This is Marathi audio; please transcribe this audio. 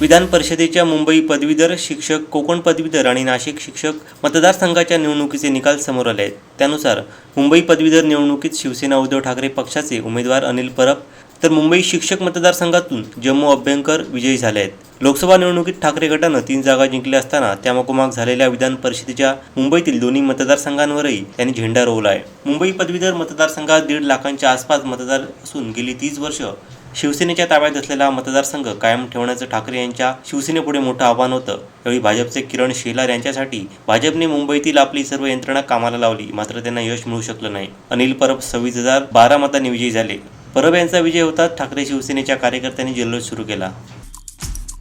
विधान परिषदेच्या मुंबई पदवीधर शिक्षक कोकण पदवीधर आणि नाशिक शिक्षक मतदारसंघाच्या निवडणुकीचे निकाल समोर आले आहेत. त्यानुसार मुंबई पदवीधर निवडणुकीत शिवसेना उद्धव ठाकरे पक्षाचे उमेदवार अनिल परब तर मुंबई शिक्षक मतदारसंघातून जम्मू अभ्यंकर विजयी झाले आहेत. लोकसभा निवडणुकीत ठाकरे गटानं तीन जागा जिंकल्या असताना त्यामागोमाग झालेल्या विधान परिषदेच्या मुंबईतील दोन्ही मतदारसंघांवरही त्यांनी झेंडा रोवला आहे मुंबई पदवीधर मतदारसंघात दीड लाखांच्या आसपास मतदार असून गेली तीस वर्ष शिवसेनेच्या ताब्यात असलेला मतदारसंघ कायम ठेवण्याचं ठाकरे यांच्या शिवसेनेपुढे मोठं आव्हान होतं. यावेळी भाजपचे किरण शेलार यांच्यासाठी भाजपने मुंबईतील आपली सर्व यंत्रणा कामाला लावली. मात्र त्यांना यश मिळू शकलं नाही. अनिल परब सव्वीस हजार बारा मतांनी विजयी झाले. परब यांचा विजय होताच ठाकरे शिवसेनेच्या कार्यकर्त्यांनी जल्लोष सुरू केला.